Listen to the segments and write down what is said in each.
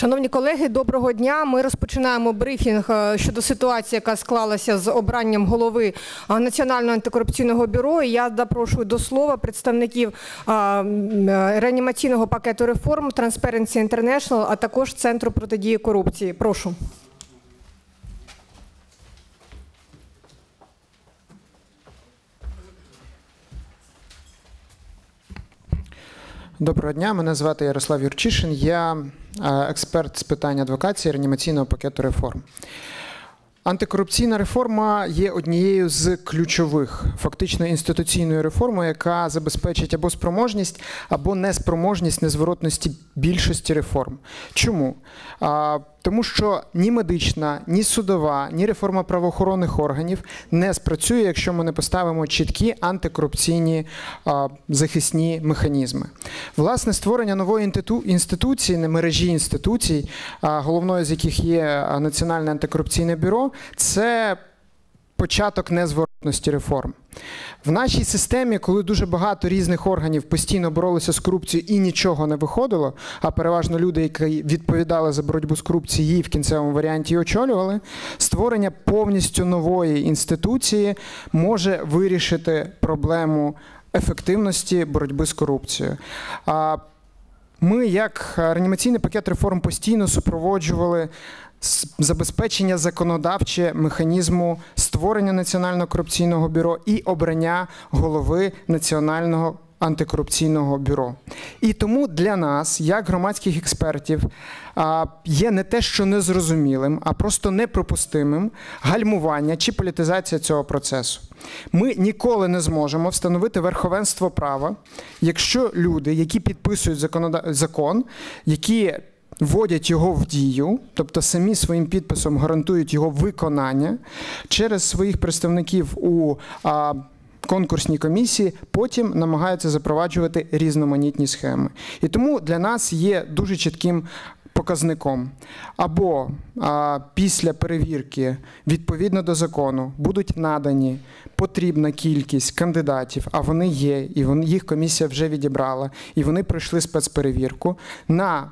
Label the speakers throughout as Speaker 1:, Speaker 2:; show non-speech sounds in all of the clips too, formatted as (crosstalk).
Speaker 1: Шановні колеги, доброго дня. Ми розпочинаємо брифінг е, щодо ситуації, яка склалася з обранням голови е, Національного антикорупційного бюро. І я запрошую до слова представників е, реанімаційного пакету реформ Transparency International, а також Центру протидії корупції. Прошу.
Speaker 2: Доброго дня, мене звати Ярослав Юрчишин. Я е, експерт з питань адвокації реанімаційного пакету реформ. Антикорупційна реформа є однією з ключових фактично інституційною реформою, яка забезпечить або спроможність, або неспроможність незворотності більшості реформ. Чому? Тому що ні медична, ні судова, ні реформа правоохоронних органів не спрацює, якщо ми не поставимо чіткі антикорупційні а, захисні механізми. Власне, створення нової інститу- інституції, не мережі інституцій, а, головною з яких є Національне антикорупційне бюро, це початок незворотності реформ. В нашій системі, коли дуже багато різних органів постійно боролися з корупцією і нічого не виходило, а переважно люди, які відповідали за боротьбу з корупцією, її в кінцевому варіанті очолювали, створення повністю нової інституції може вирішити проблему ефективності боротьби з корупцією. Ми, як реанімаційний пакет реформ, постійно супроводжували забезпечення законодавче механізму створення Національного корупційного бюро і обрання голови Національного антикорупційного бюро. І тому для нас, як громадських експертів, є не те, що незрозумілим, а просто неприпустимим гальмування чи політизація цього процесу. Ми ніколи не зможемо встановити верховенство права, якщо люди, які підписують закон, які вводять його в дію, тобто самі своїм підписом гарантують його виконання через своїх представників у а, конкурсній комісії, потім намагаються запроваджувати різноманітні схеми. І тому для нас є дуже чітким. Показником або а, після перевірки відповідно до закону будуть надані потрібна кількість кандидатів, а вони є, і вони, їх комісія вже відібрала, і вони пройшли спецперевірку на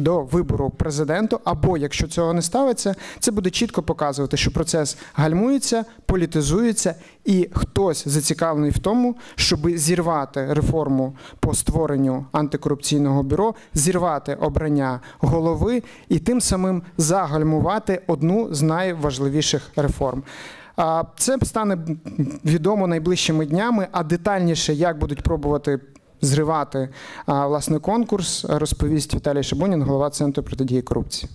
Speaker 2: до вибору президенту, або якщо цього не ставиться, це буде чітко показувати, що процес гальмується, політизується, і хтось зацікавлений в тому, щоб зірвати реформу по створенню антикорупційного бюро, зірвати обрання голови і тим самим загальмувати одну з найважливіших реформ. Це стане відомо найближчими днями, а детальніше, як будуть пробувати зривати власне конкурс, розповість Віталій Шабунін, голова Центру протидії корупції.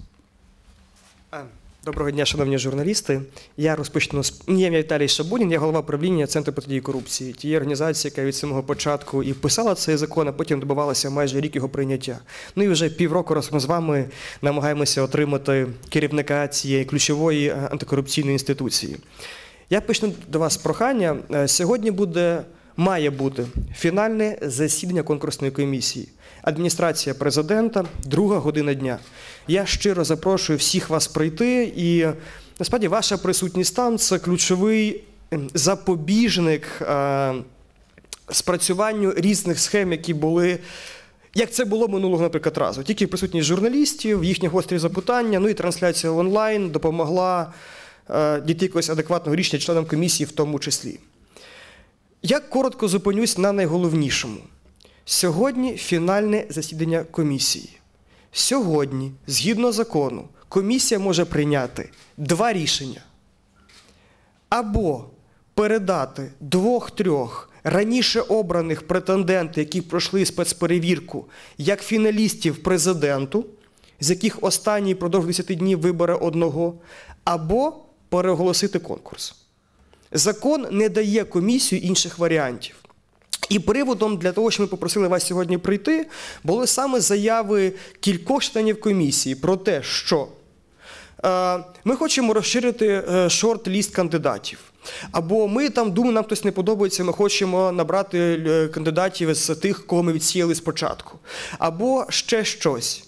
Speaker 3: Доброго дня, шановні журналісти. Я розпочну з я Віталій Шабунін, я голова правління Центру протидії корупції, тієї організації, яка від самого початку і писала цей закон, а потім добивалася майже рік його прийняття. Ну і вже півроку разом з вами намагаємося отримати керівника цієї ключової е, антикорупційної інституції. Я почну до вас прохання. Е, Сьогодні буде, має бути фінальне засідання конкурсної комісії. Адміністрація президента, друга година дня. Я щиро запрошую всіх вас прийти, і насправді ваша присутність там це ключовий ем, запобіжник е, спрацюванню різних схем, які були. Як це було минулого, наприклад, разу. Тільки присутність журналістів, їхні гострі запитання, ну і трансляція онлайн допомогла е, дійти якогось адекватного рішення членам комісії в тому числі. Я коротко зупинюсь на найголовнішому. Сьогодні фінальне засідання комісії. Сьогодні, згідно закону, комісія може прийняти два рішення. Або передати двох-трьох раніше обраних претендентів, які пройшли спецперевірку, як фіналістів президенту, з яких останній продовж 10 днів вибере одного, або переголосити конкурс. Закон не дає комісію інших варіантів. І приводом для того, що ми попросили вас сьогодні прийти, були саме заяви кількох членів комісії про те, що е, ми хочемо розширити е, шорт-ліст кандидатів. Або ми там думаємо, нам хтось не подобається, ми хочемо набрати е, кандидатів з тих, кого ми відсіяли спочатку. Або ще щось.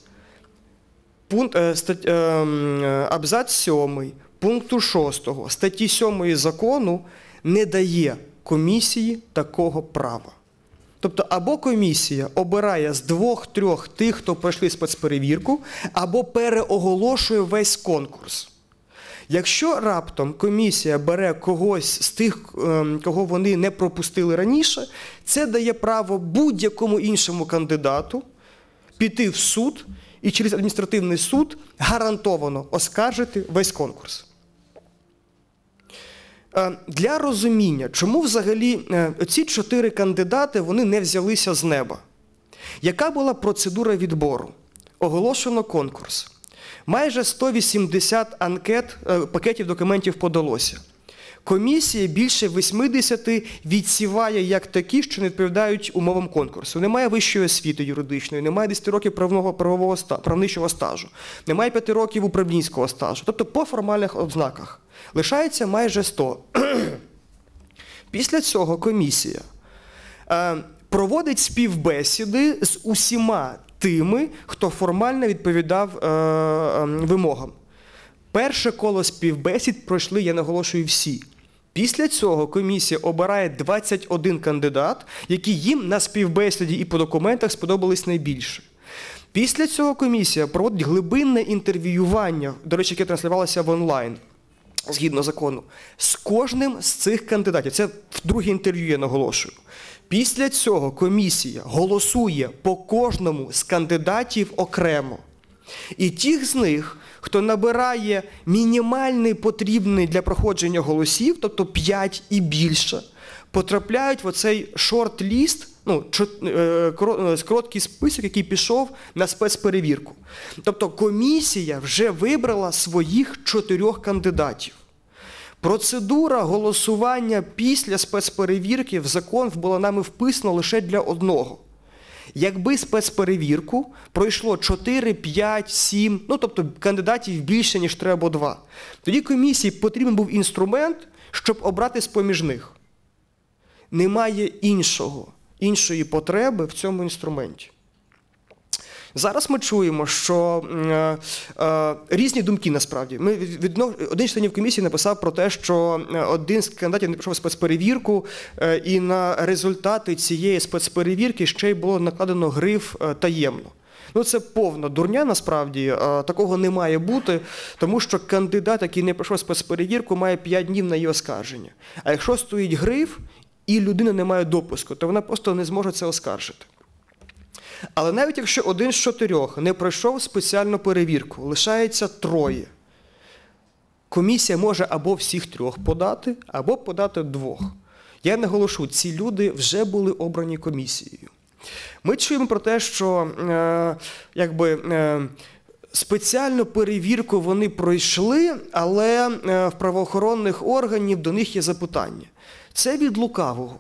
Speaker 3: Пункт, е, стать, е, е, абзац 7 пункту 6 статті 7 закону не дає комісії такого права. Тобто, або комісія обирає з двох-трьох тих, хто пройшли спецперевірку, або переоголошує весь конкурс. Якщо раптом комісія бере когось з тих, ем, кого вони не пропустили раніше, це дає право будь-якому іншому кандидату піти в суд і через адміністративний суд гарантовано оскаржити весь конкурс. Е, Для розуміння, чому взагалі е, ці чотири кандидати вони не взялися з неба. Яка була процедура відбору? Оголошено конкурс. Майже 180 анкет, е, пакетів документів подалося. Комісія більше 80 відсіває як такі, що не відповідають умовам конкурсу. Немає вищої освіти юридичної, немає 10 років правного, правового правничого стажу, немає 5 років управлінського стажу. Тобто по формальних ознаках. Лишається майже 100. (clears throat) Після цього комісія е, проводить співбесіди з усіма тими, хто формально відповідав е, е, вимогам. Перше коло співбесід пройшли, я наголошую, всі. Після цього комісія обирає 21 кандидат, які їм на співбесіді і по документах сподобались найбільше. Після цього комісія проводить глибинне інтерв'ювання, до речі, яке транслювалося в онлайн згідно закону, з кожним з цих кандидатів. Це друге інтерв'ю я наголошую. Після цього комісія голосує по кожному з кандидатів окремо. І тих з них, хто набирає мінімальний потрібний для проходження голосів, тобто 5 і більше, потрапляють в оцей шорт-ліст, ну, е, е, короткий список, який пішов на спецперевірку. Тобто комісія вже вибрала своїх чотирьох кандидатів. Процедура голосування після спецперевірки в закон була нами вписана лише для одного. Якби спецперевірку пройшло 4, 5, 7, ну тобто кандидатів більше, ніж треба два, тоді комісії потрібен був інструмент, щоб обрати з-поміж них. Немає іншого, іншої потреби в цьому інструменті. Зараз ми чуємо, що е, е, різні думки насправді. Ми від- один з членів комісії написав про те, що е, один з кандидатів не пройшов спецперевірку, е, і на результати цієї спецперевірки ще й було накладено гриф е, таємно. Ну, це повна дурня, насправді е, такого не має бути, тому що кандидат, який не пройшов спецперевірку, має 5 днів на її оскарження. А якщо стоїть гриф і людина не має допуску, то вона просто не зможе це оскаржити. Але навіть якщо один з чотирьох не пройшов спеціальну перевірку, лишається троє. Комісія може або всіх трьох подати, або подати двох. Я наголошу, ці люди вже були обрані комісією. Ми чуємо про те, що е, якби, е, спеціальну перевірку вони пройшли, але е, в правоохоронних органів до них є запитання. Це від лукавого.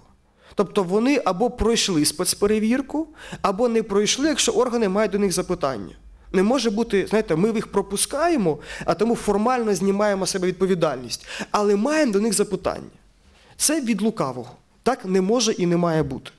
Speaker 3: Тобто вони або пройшли спецперевірку, або не пройшли, якщо органи мають до них запитання. Не може бути, знаєте, ми їх пропускаємо, а тому формально знімаємо себе відповідальність, але маємо до них запитання. Це від лукавого. Так не може і не має бути.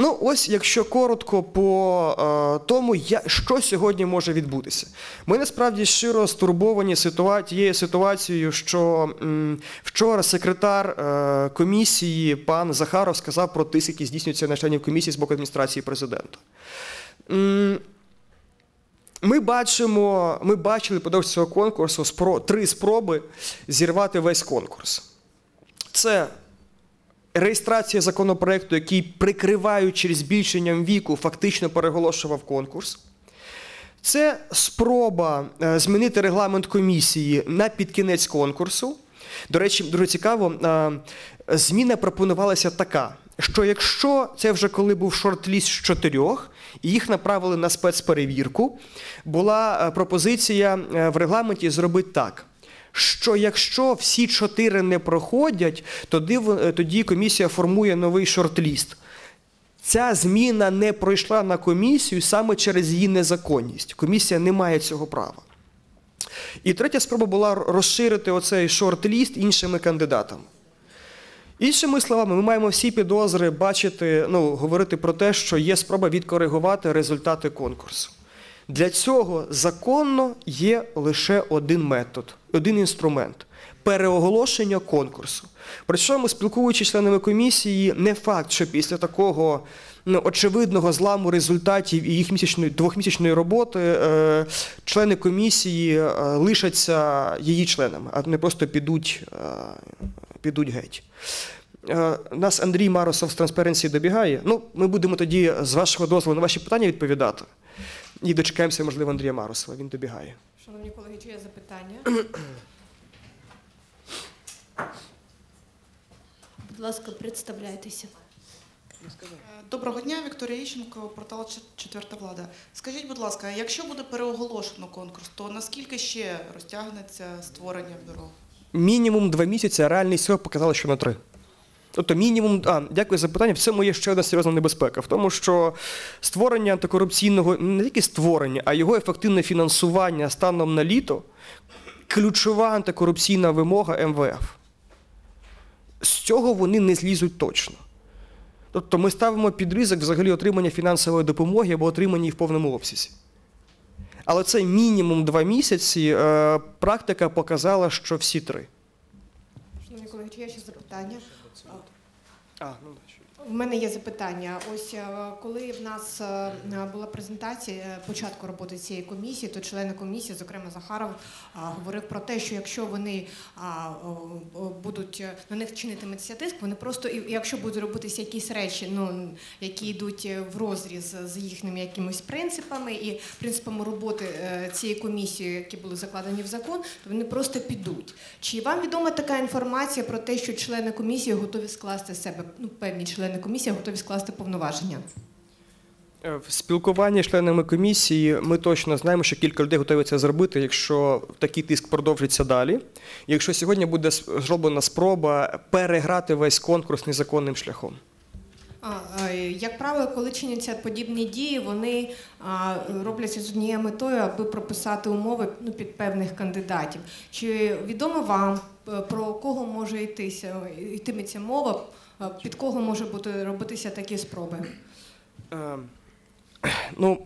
Speaker 3: Ну, ось, якщо коротко по е, тому, я, що сьогодні може відбутися. Ми насправді щиро стурбовані ситуа... тією ситуацією, що м, вчора секретар е, комісії пан Захаров сказав про тиск, який здійснюється на членів комісії з боку адміністрації президента. М, ми бачимо, ми бачили подовж цього конкурсу спро, три спроби зірвати весь конкурс. Це реєстрація законопроекту, який, прикриваючи збільшенням віку, фактично переголошував конкурс. Це спроба е, змінити регламент комісії на підкінець конкурсу. До речі, дуже цікаво, е, зміна пропонувалася така, що якщо це вже коли був шорт-ліст з чотирьох, і їх направили на спецперевірку, була е, пропозиція в регламенті зробити так. Що якщо всі чотири не проходять, тоді, е, тоді комісія формує новий шорт-ліст. Ця зміна не пройшла на комісію саме через її незаконність. Комісія не має цього права. І третя спроба була розширити оцей шорт-ліст іншими кандидатами. Іншими словами, ми маємо всі підозри бачити, ну, говорити про те, що є спроба відкоригувати результати конкурсу. Для цього законно є лише один метод, один інструмент переоголошення конкурсу. Причому, спілкуючись з членами комісії, не факт, що після такого ну, очевидного зламу результатів і їх місячної двохмісячної роботи е, члени комісії е, лишаться її членами, а не просто підуть, е, підуть геть. Нас Андрій Маросов з Transparency добігає. Ну, ми будемо тоді з вашого дозволу на ваші питання відповідати. І дочекаємося, можливо, Андрія Маросова. Він добігає.
Speaker 1: Шановні колеги, чи є запитання?
Speaker 4: Будь ласка, представляйтеся.
Speaker 5: Доброго дня, Вікторія Іщенко, портал Четверта влада. Скажіть, будь ласка, якщо буде переоголошено конкурс, то наскільки ще розтягнеться створення бюро?
Speaker 3: Мінімум два місяці, а реальний срок показали, що на три. Тобто мінімум, а, дякую за питання. В цьому є ще одна серйозна небезпека. В тому, що створення антикорупційного, не тільки створення, а його ефективне фінансування станом на літо ключова антикорупційна вимога МВФ. З цього вони не злізуть точно. Тобто ми ставимо під ризик взагалі отримання фінансової допомоги або отримання її в повному обсязі. Але це мінімум два місяці. Е, Практика показала, що всі три.
Speaker 1: Запитання?
Speaker 3: А, ну.
Speaker 1: В мене є запитання. Ось е, коли в нас е, була презентація е, початку роботи цієї комісії, то члени комісії, зокрема Захаров, говорив про те, що якщо вони будуть на них чинитиметься тиск, вони просто якщо будуть робитися якісь речі, ну які йдуть в розріз з їхніми якимись принципами і принципами роботи цієї комісії, які були закладені в закон, то вони просто підуть. Чи вам відома така інформація про те, що члени комісії готові скласти себе, ну певні члени комісії готові скласти повноваження?
Speaker 3: Е, В спілкуванні з членами комісії ми точно знаємо, що кілька людей готові це зробити, якщо такий тиск продовжиться далі. Якщо сьогодні буде зроблена спроба переграти весь конкурс незаконним шляхом.
Speaker 1: Як правило, коли чиняться подібні дії, вони а, робляться з однією метою, аби прописати умови ну, під певних кандидатів. Чи відомо вам е, про кого може йтися йтиметься мова, під кого може бути робитися такі спроби?
Speaker 3: Е, Ну,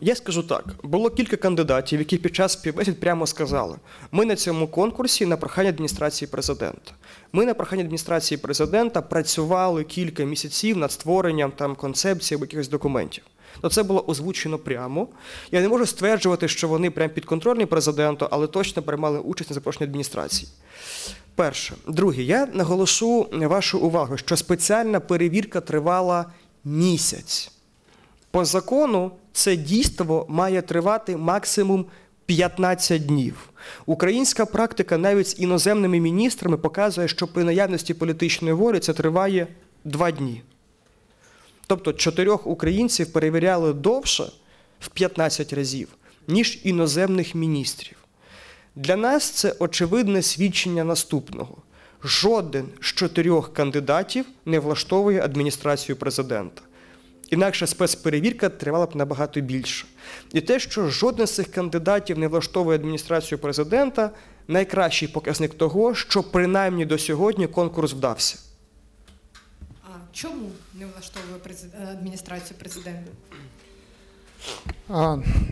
Speaker 3: я скажу так: було кілька кандидатів, які під час співбесід прямо сказали: ми на цьому конкурсі на прохання адміністрації президента. Ми на прохання адміністрації президента працювали кілька місяців над створенням там концепції або якихось документів. То це було озвучено прямо. Я не можу стверджувати, що вони прям підконтрольні президенту, але точно приймали участь на запрошенні адміністрації. Перше. Друге, я наголошу вашу увагу, що спеціальна перевірка тривала місяць. По закону це дійство має тривати максимум 15 днів. Українська практика навіть з іноземними міністрами показує, що при наявності політичної волі це триває 2 дні. Тобто чотирьох українців перевіряли довше в 15 разів, ніж іноземних міністрів. Для нас це очевидне свідчення наступного: жоден з чотирьох кандидатів не влаштовує адміністрацію президента. Інакше спецперевірка тривала б набагато більше. І те, що жоден з цих кандидатів не влаштовує адміністрацію президента, найкращий показник того, що принаймні до сьогодні конкурс вдався.
Speaker 1: А чому не влаштовує адміністрацію президента?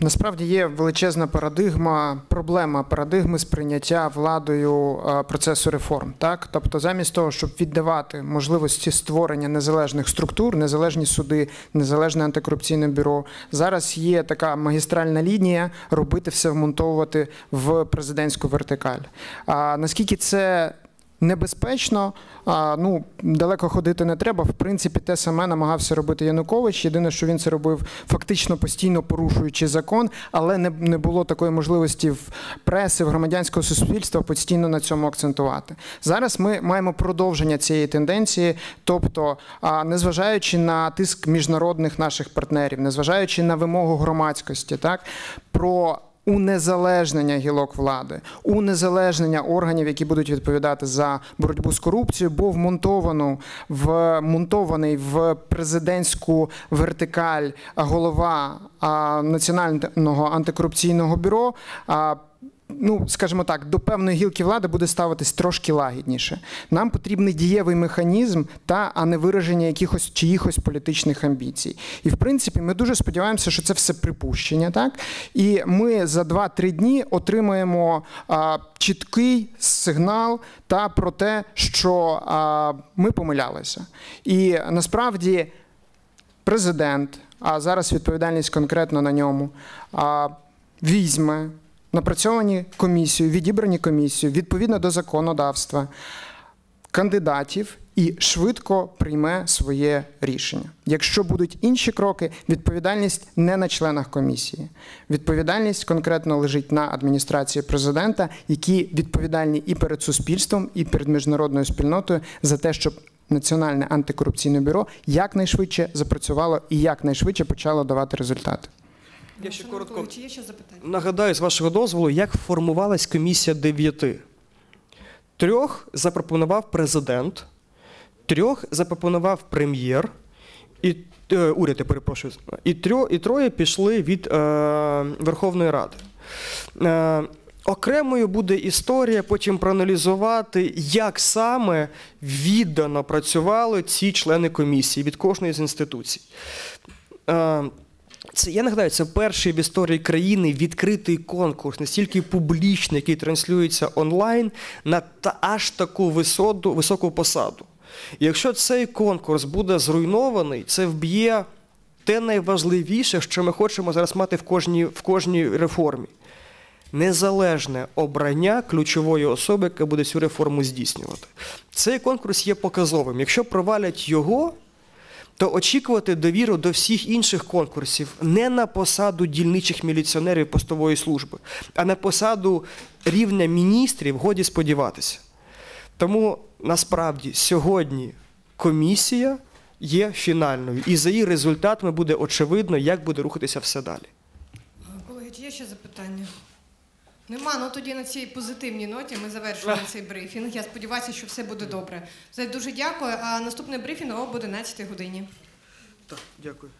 Speaker 2: Насправді є величезна парадигма, проблема парадигми сприйняття владою процесу реформ. Так, тобто, замість того, щоб віддавати можливості створення незалежних структур, незалежні суди, незалежне антикорупційне бюро, зараз є така магістральна лінія робити все вмонтовувати в президентську вертикаль. А наскільки це Небезпечно, а, ну далеко ходити не треба. В принципі, те саме намагався робити Янукович. Єдине, що він це робив фактично постійно порушуючи закон, але не, не було такої можливості в преси, в громадянського суспільства постійно на цьому акцентувати. Зараз ми маємо продовження цієї тенденції, тобто, а, незважаючи на тиск міжнародних наших партнерів, незважаючи на вимогу громадськості, так про унезалежнення гілок влади, унезалежнення органів, які будуть відповідати за боротьбу з корупцією, був вмонтовано в монтований в президентську вертикаль голова Національного антикорупційного бюро. Ну, скажімо так, до певної гілки влади буде ставитись трошки лагідніше. Нам потрібний дієвий механізм, та а не вираження якихось чиїхось політичних амбіцій. І в принципі, ми дуже сподіваємося, що це все припущення, так і ми за 2-3 дні отримаємо а, чіткий сигнал та про те, що а, ми помилялися. І насправді президент, а зараз відповідальність конкретно на ньому, а, візьме напрацьовані комісію, відібрані комісію відповідно до законодавства кандидатів і швидко прийме своє рішення. Якщо будуть інші кроки, відповідальність не на членах комісії. Відповідальність конкретно лежить на адміністрації президента, які відповідальні і перед суспільством, і перед міжнародною спільнотою за те, щоб Національне антикорупційне бюро якнайшвидше запрацювало і якнайшвидше почало давати результати.
Speaker 3: Я ще коротко
Speaker 1: Чи є ще запитання?
Speaker 3: нагадаю, з вашого дозволу, як формувалась комісія дев'яти. Трьох запропонував президент, трьох запропонував прем'єр, і е, уряд, я перепрошую, і, трьо, і троє пішли від е, Верховної Ради. Е, окремою буде історія потім проаналізувати, як саме віддано працювали ці члени комісії від кожної з інституцій. Е, це я нагадаю, це перший в історії країни відкритий конкурс, настільки публічний, який транслюється онлайн на та аж таку висоду, високу посаду. І якщо цей конкурс буде зруйнований, це вб'є те найважливіше, що ми хочемо зараз мати в кожній, в кожній реформі. Незалежне обрання ключової особи, яка буде цю реформу здійснювати. Цей конкурс є показовим. Якщо провалять його, то очікувати довіру до всіх інших конкурсів не на посаду дільничих міліціонерів постової служби, а на посаду рівня міністрів годі сподіватися. Тому насправді сьогодні комісія є фінальною, і за її результатами буде очевидно, як буде рухатися все далі.
Speaker 1: Колеги, чи є ще запитання? Нема, ну тоді на цій позитивній ноті ми завершуємо цей брифінг. Я сподіваюся, що все буде добре. Все, Дуже дякую. А наступний брифінг об 11 годині.
Speaker 3: Так, дякую.